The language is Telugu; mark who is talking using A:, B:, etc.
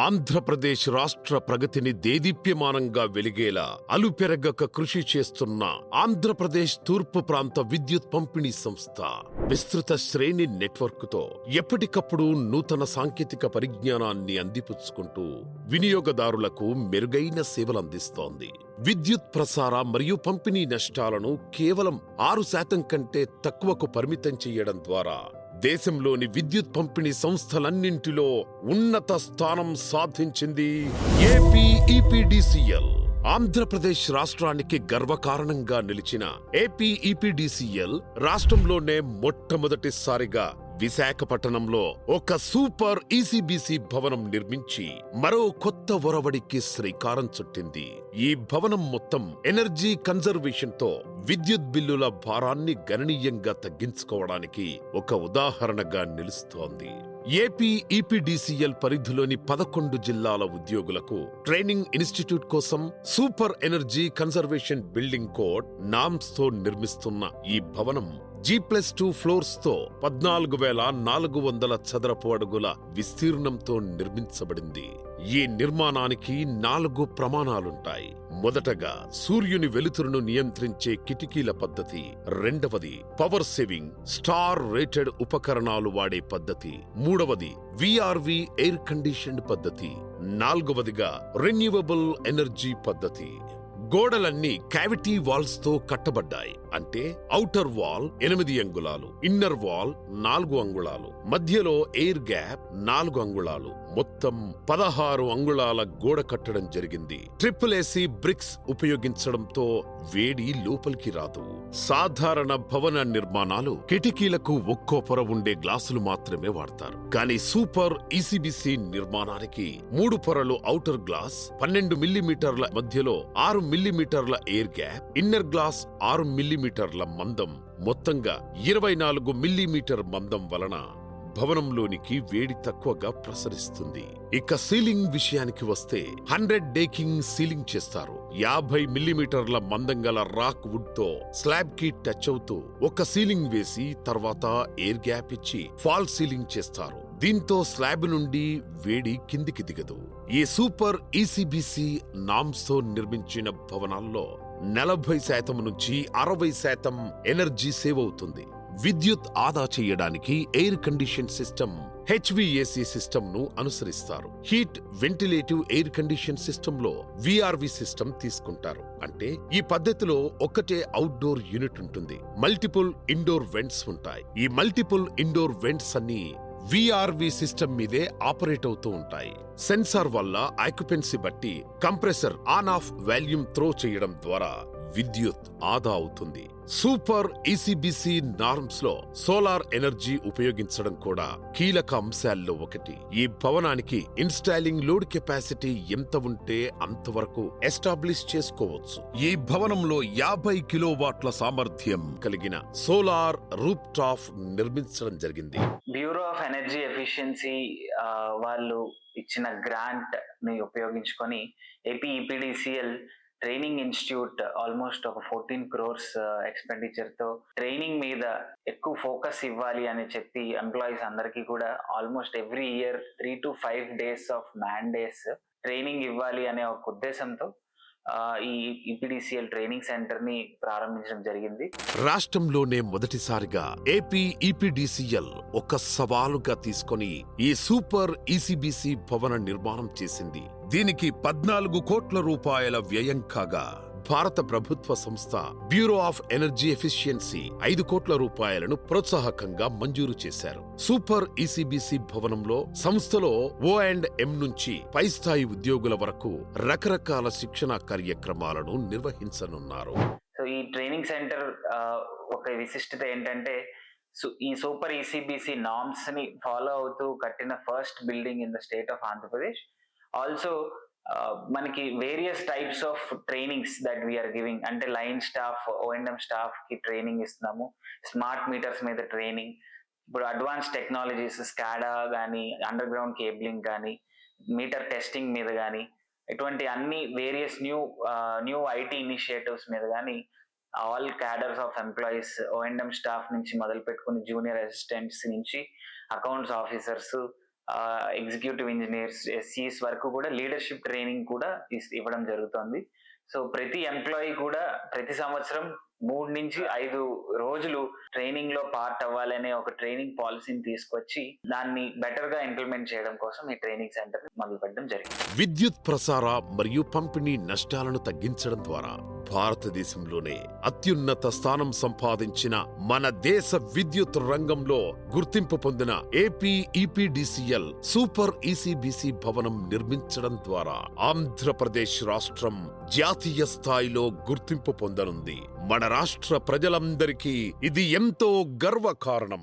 A: ఆంధ్రప్రదేశ్ రాష్ట్ర ప్రగతిని దేదీప్యమానంగా వెలిగేలా అలుపెరగక కృషి చేస్తున్న ఆంధ్రప్రదేశ్ తూర్పు ప్రాంత విద్యుత్ పంపిణీ సంస్థ విస్తృత శ్రేణి నెట్వర్క్తో ఎప్పటికప్పుడు నూతన సాంకేతిక పరిజ్ఞానాన్ని అందిపుచ్చుకుంటూ వినియోగదారులకు మెరుగైన సేవలందిస్తోంది. విద్యుత్ ప్రసార మరియు పంపిణీ నష్టాలను కేవలం ఆరు శాతం కంటే తక్కువకు పరిమితం చేయడం ద్వారా దేశంలోని విద్యుత్ పంపిణీ సంస్థలన్నింటిలో ఉన్నత స్థానం సాధించింది ఏపీ ఈపీడీసీఎల్. ఆంధ్రప్రదేశ్ రాష్ట్రానికి గర్వకారణంగా నిలిచిన ఏపీ ఈపీడీసీఎల్ రాష్ట్రంలోనే మొట్టమొదటిసారిగా విశాఖపట్టణంలో ఒక సూపర్ ఈసీబీసీ భవనం నిర్మించి మరో కొత్త ఒరవడికి శ్రీకారం చుట్టింది. ఈ భవనం మొత్తం ఎనర్జీ కన్జర్వేషన్తో విద్యుత్ బిల్లుల భారాన్ని గణనీయంగా తగ్గించుకోవడానికి ఒక ఉదాహరణగా నిలుస్తోంది. ఏపీ ఈపీడీసీఎల్ పరిధిలోని పదకొండు జిల్లాల ఉద్యోగులకు ట్రైనింగ్ ఇన్స్టిట్యూట్ కోసం super energy conservation building code నామ్స్తో నిర్మిస్తున్న ఈ భవనం జీ ప్లస్ టూ ఫ్లోర్స్తో పద్నాలుగు వేల నాలుగు వందల చదరపు అడుగుల విస్తీర్ణంతో నిర్మించబడింది. ఈ నిర్మాణానికి నాలుగు ప్రమాణాలుంటాయి. మొదటగా సూర్యుని వెలుతురును నియంత్రించే కిటికీల పద్ధతి రెండవది పవర్ సేవింగ్ స్టార్ రేటెడ్ ఉపకరణాలు వాడే పద్ధతి మూడవది విఆర్వి ఎయిర్ కండిషన్డ్ పద్ధతి నాల్గవదిగా రెన్యూవబుల్ ఎనర్జీ పద్ధతి. గోడలన్నీ క్యావిటీ వాల్స్తో కట్టబడ్డాయి. అంటే ఔటర్ వాల్ ఎనిమిది అంగుళాలు ఇన్నర్ వాల్ నాలుగు అంగుళాలు మధ్యలో ఎయిర్ గ్యాప్ నాలుగు అంగుళాలు. మొత్తం పదహారు అంగుళాల గోడ కట్టడం జరిగింది. ట్రిపుల్ ఏసీ బ్రిక్స్ ఉపయోగించడంతో వేడి లోపలికి రాదు. సాధారణ భవన నిర్మాణాలు కిటికీలకు ఒక్కో పొర ఉండే గ్లాసులు మాత్రమే వాడతారు. కానీ సూపర్ ఈసీబీసీ నిర్మాణానికి మూడు పొరలు ఔటర్ గ్లాస్ పన్నెండు మిల్లీమీటర్ల మధ్యలో ఆరు మిల్లీమీటర్ల ఎయిర్ గ్యాప్ ఇన్నర్ గ్లాస్ ఆరు మిల్లీమీటర్ల మందం మొత్తంగా ఇరవై నాలుగు మిల్లీమీటర్ మందం వలన భవనంలోనికి వేడి తక్కువగా ప్రసరిస్తుంది. ఇక సీలింగ్ విషయానికి వస్తే హండ్రెడ్ డేకింగ్ సీలింగ్ చేస్తారు. యాభై మిల్లీమీటర్ల మందం గల రాక్ వుడ్తో స్లాబ్కి టచ్ అవుతూ ఒక సీలింగ్ వేసి తర్వాత ఎయిర్ గ్యాప్ ఇచ్చి ఫాల్ సీలింగ్ చేస్తారు. దీంతో స్లాబ్ నుండి వేడి కిందికి దిగదు. ఈ సూపర్ ఈసీబీసీ నామ్స్తో నిర్మించిన భవనాల్లో నలభై శాతం నుంచి అరవై శాతం ఎనర్జీ సేవ్ అవుతుంది. విద్యుత్ ఆదా చేయడానికి ఎయిర్ కండిషన్ సిస్టమ్ హెచ్విఏసి సిస్టమ్ను అనుసరిస్తారు. హీట్ వెంటిలేటివ్ ఎయిర్ కండిషన్ సిస్టమ్లో విఆర్వి సిస్టమ్ తీసుకుంటారు. అంటే ఈ పద్ధతిలో ఒక్కటే అవుట్డోర్ యూనిట్ ఉంటుంది. మల్టిపుల్ ఇండోర్ వెంట్స్ ఉంటాయి. ఈ మల్టిపుల్ ఇండోర్ వెంట్స్ అన్ని విఆర్వి సిస్టమ్ మీదే ఆపరేట్ అవుతూ ఉంటాయి. సెన్సార్ వల్ల ఆక్యుపెన్సీ బట్టి compressor on off volume throw చేయడం ద్వారా విద్యుత్ ఆదా అవుతుంది. సూపర్ ఈసీబీసీ నార్మ్స్లో సోలార్ ఎనర్జీ ఉపయోగించడం కూడా కీలక అంశాల్లో ఒకటి. ఈ భవనానికి ఇన్స్టాలింగ్ లోడ్ కెపాసిటీ ఎంత ఉంటే అంతవరకు ఎస్టాబ్లిష్ చేసుకోవచ్చు. ఈ భవనంలో యాభై కిలోవాట్ల సామర్థ్యం కలిగిన సోలార్ రూప్ టాప్ నిర్మించడం జరిగింది.
B: బ్యూరో ఆఫ్ ఎనర్జీ ఎఫిషియన్సీ వాళ్ళు ఇచ్చిన గ్రాంట్ని ఉపయోగించుకొని AP EPDCL training institute almost ఒక ఫోర్టీన్ క్రోర్స్ uh, ఎక్స్పెండిచర్తో ట్రైనింగ్ మీద ఎక్కువ ఫోకస్ ఇవ్వాలి అని చెప్పి ఎంప్లాయీస్ అందరికీ కూడా almost every year three to five days of man days training ఇవ్వాలి అనే ఒక ఉద్దేశంతో ఈ ఈపీడీసీఎల్ ట్రైనింగ్ సెంటర్ని ప్రారంభించడం జరిగింది.
A: రాష్ట్రంలోనే మొదటిసారిగా ఏపీ ఈపీడీసీఎల్ ఒక సవాలుగా తీసుకొని ఈ సూపర్ ఈసీబీసీ భవన నిర్మాణం చేసింది. దీనికి పద్నాలుగు కోట్ల రూపాయల వ్యయం కాగా భారత ప్రభుత్వ సంస్థ బ్యూరో ఆఫ్ ఎనర్జీ ఎఫిషియన్సీ ఐదు కోట్ల రూపాయలను ప్రోత్సాహకంగా మంజూరు చేశారు. సూపర్ ఈసీబీసీ భవనంలో సంస్థలో ఓ అండ్ ఎం నుంచి పై స్థాయి ఉద్యోగుల వరకు రకరకాల శిక్షణ కార్యక్రమాలను నిర్వహించనున్నారు.
B: సో ఈ ట్రైనింగ్ సెంటర్ ఒక విశిష్టత ఏంటంటే సో ఈ సూపర్ ఈసీబీసీ నామ్స్ని ఫాలో అవుతూ కట్టిన first building in the state of Andhra Pradesh. Also మనకి various types of trainings that we're giving అంటే line staff O and M స్టాఫ్కి ట్రైనింగ్ ఇస్తున్నాము. స్మార్ట్ మీటర్స్ మీద ట్రైనింగ్ ఇప్పుడు అడ్వాన్స్ టెక్నాలజీస్ స్కాడా కానీ అండర్ గ్రౌండ్ కేబులింగ్ కానీ మీటర్ టెస్టింగ్ మీద కానీ ఇటువంటి అన్ని various new new IT initiatives మీద కానీ all cadres of employees O and M staff నుంచి మొదలు పెట్టుకుని జూనియర్ అసిస్టెంట్స్ నుంచి accounts officers executive engineers SEs వరకు కూడా లీడర్షిప్ ట్రైనింగ్ కూడా ఇవ్వడం జరుగుతుంది. సో ప్రతి ఎంప్లాయీ కూడా ప్రతి సంవత్సరం మూడు నుంచి ఐదు రోజులు ట్రైనింగ్లో పార్ట్ అవ్వాలనే ఒక ట్రైనింగ్ పాలసీని తీసుకొచ్చి దాన్ని బెటర్గా ఇంప్లిమెంట్ చేయడం కోసం ఈ ట్రైనింగ్ సెంటర్ మొదలు పెట్టడం జరిగింది.
A: విద్యుత్ ప్రసార మరియు పంపిణీ నష్టాలను తగ్గించడం ద్వారా భారతదేశంలోనే అత్యున్నత స్థానం సంపాదించిన మన దేశ విద్యుత్ రంగంలో గుర్తింపు పొందిన ఏపీ ఈపీడీసీఎల్ సూపర్ ఈసీబీసీ భవనం నిర్మించడం ద్వారా ఆంధ్రప్రదేశ్ రాష్ట్రం జాతీయ స్థాయిలో గుర్తింపు పొందనుంది. మన రాష్ట్ర ప్రజలందరికీ ఇది ఎంతో గర్వకారణం.